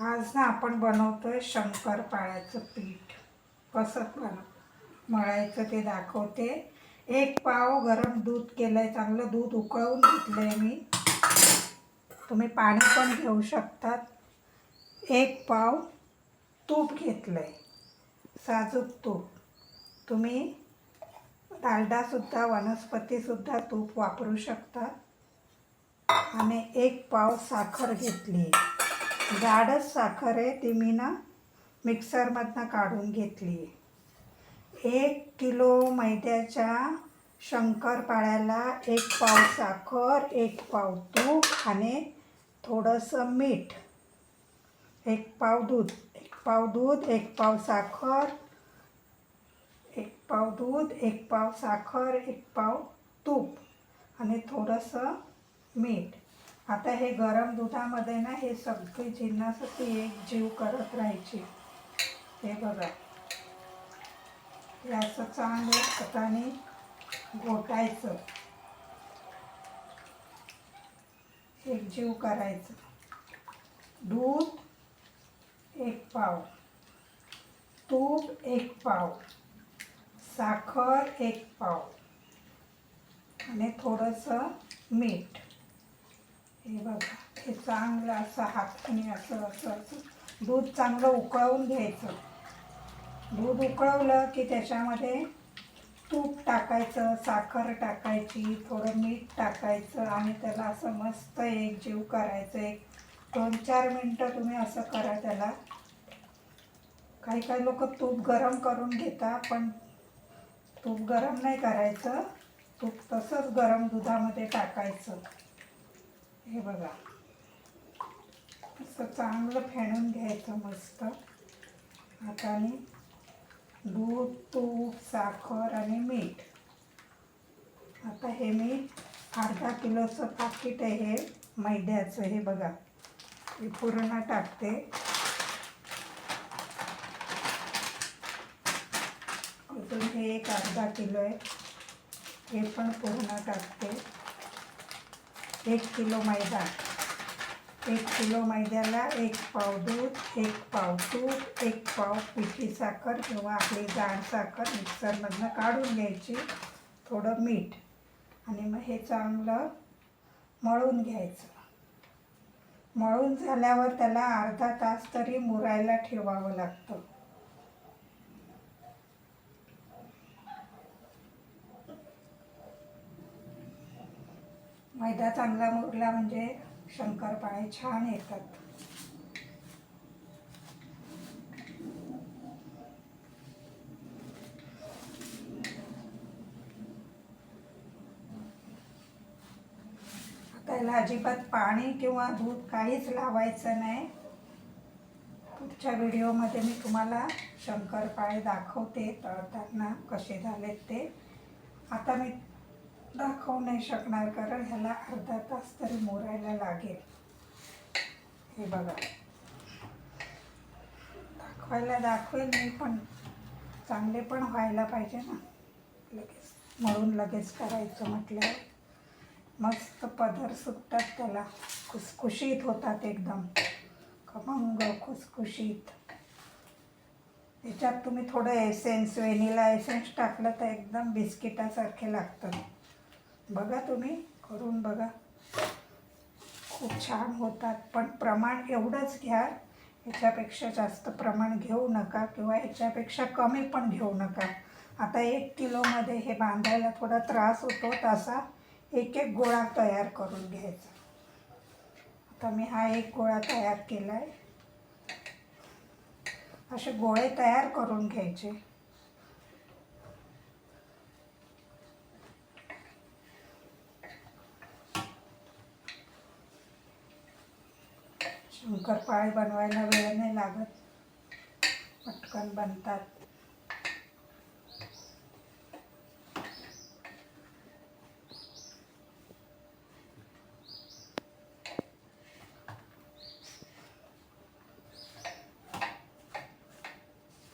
आज ना आपण बनवतोय शंकरपाळ्याचं पीठ. कसं बनव मळायचं ते दाखवते. एक पाव गरम दूध केलंय चांगलं दूध उकळवून घेतलंय मी. तुम्ही पाणी पण घेऊ शकतात. एक पाव तूप घेतलंय. साजूक तूप. तुम्ही डालडासुद्धा वनस्पतीसुद्धा तूप वापरू शकता. आणि एक पाव साखर घेतली आहे जाडच साखर आहे ती मी ना मिक्सरमधनं काढून घेतली. एक किलो मैद्याच्या शंकरपाळ्याला एक पाव साखर एक पाव तूप आणि थोडंसं मीठ. एक पाव दूध एक पाव दूध एक पाव साखर एक पाव दूध एक पाव साखर एक पाव तूप आणि थोडंसं मीठ. आता हे गरम दुधामध्ये ना हे सगळे जिन्नस ती एक जीव करत राहायची. हे बघा. हे असं चांगलं हाताने गोटायचं एक जीव करायचं. दूध एक पाव. तूप एक पाव. साखर एक पाव. आणि थोडंसं मीठ. हे बघा हे चांगलं असं हाताने असं असं असं दूध चांगलं उकळवून घ्यायचं. दूध उकळवलं की त्याच्यामध्ये तूप टाकायचं साखर टाकायची थोडं मीठ टाकायचं आणि त्याला असं मस्त एक जीव करायचं. एक दोन चार मिनटं तुम्ही असं करा त्याला. काही काही लोक तूप गरम करून घेता पण तूप गरम नाही करायचं. तूप तसंच गरम दुधामध्ये टाकायचं. हे बघा. असं चांगलं फेणून घ्यायचं मस्त. हाताने दूध तूप साखर आणि मीठ. आता हे मी अर्धा किलोचं पाकिट आहे हे मैद्याचं हे बघा. हे पूर्ण टाकते. अजून हे एक अर्धा किलो आहे. हे पण पूर्ण टाकते. एक किलो मैदा. एक किलो मैद्याला एक पाव दूध एक पाव तूप एक पाव पिठी साखर किंवा आपली जाड साखर मिक्सरमधनं काढून घ्यायची. थोडं मीठ. आणि मग हे चांगलं मळून घ्यायचं. मळून झाल्यावर त्याला अर्धा तास तरी मुरायला ठेवावं लागतं. मैदा चांगला मुरला म्हणजे शंकरपाळे छान येतात. त्याला अजिबात पाणी किंवा दूध काहीच लावायचं नाही. पुढच्या व्हिडिओमध्ये मी तुम्हाला शंकरपाळे दाखवते तळताना कसे झालेत ते. आता मी दाखवू नाही शकणार कारण ह्याला अर्धा तास तरी मोरायला लागेल. हे बघा. दाखवायला दाखवेल मी पण चांगले पण व्हायला पाहिजे ना. लगेच मळून लगेच करायचं म्हटल्यावर. मस्त पदर सुटतात त्याला. खुसखुशीत होतात एकदम. खमंग खुसखुशीत. त्याच्यात तुम्ही थोडं एसेन्स वेनिला एसेन्स टाकलं तर एकदम बिस्किटासारखे लागतं. बघा तुम्ही करून बघा. खूप छान होतात पण प्रमाण एवढंच घ्या. याच्यापेक्षा जास्त प्रमाण घेऊ नका किंवा याच्यापेक्षा कमी पण घेऊ नका. आता एक किलोमध्ये हे बांधायला थोडा त्रास होतो तसा. एक एक गोळा तयार करून घ्यायचा. आता मी हा एक गोळा तयार केला आहे असे गोळे तयार करून घ्यायचे. शंकरपाळे बनवायला वेळ नाही लागत. पटकन बनतात.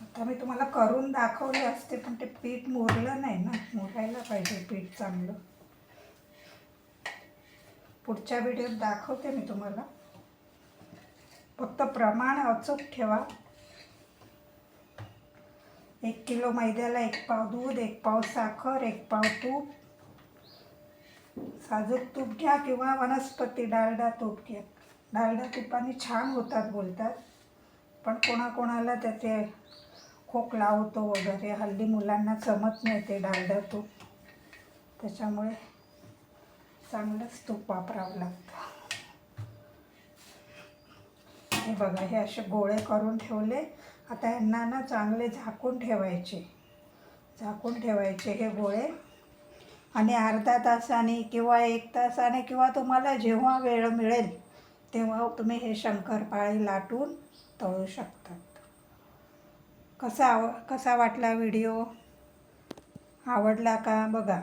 आता मी तुम्हाला करून दाखवले असते पण ते पीठ मुरलं नाही ना. मुरायला पाहिजे पीठ चांगलं. पुढच्या व्हिडिओत दाखवते मी तुम्हाला. फक्त प्रमाण अचूक ठेवा. एक किलो मैद्याला एक पाव दूध एक पाव साखर एक पाव तूप. साजूक तूप घ्या किंवा वनस्पती डालडा तूप घ्या. डालडा तुपाने छान होतात बोलतात. पण कोणाकोणाला त्याचे खोकला होतो वगैरे हल्ली मुलांना जमत नाही ते डालडा तूप. त्याच्यामुळे चांगलंच तूप वापरावं लागतं. हे बघा हे असे गोळे करून ठेवले. आता यांना ना चांगले झाकून ठेवायचे. झाकून ठेवायचे हे गोळे. आणि अर्धा तासाने किंवा एक तासाने किंवा तुम्हाला जेव्हा वेळ मिळेल तेव्हा तुम्ही हे शंकरपाळे लाटून तळू शकतात. कसा आव कसा वाटला व्हिडिओ? आवडला का? बघा.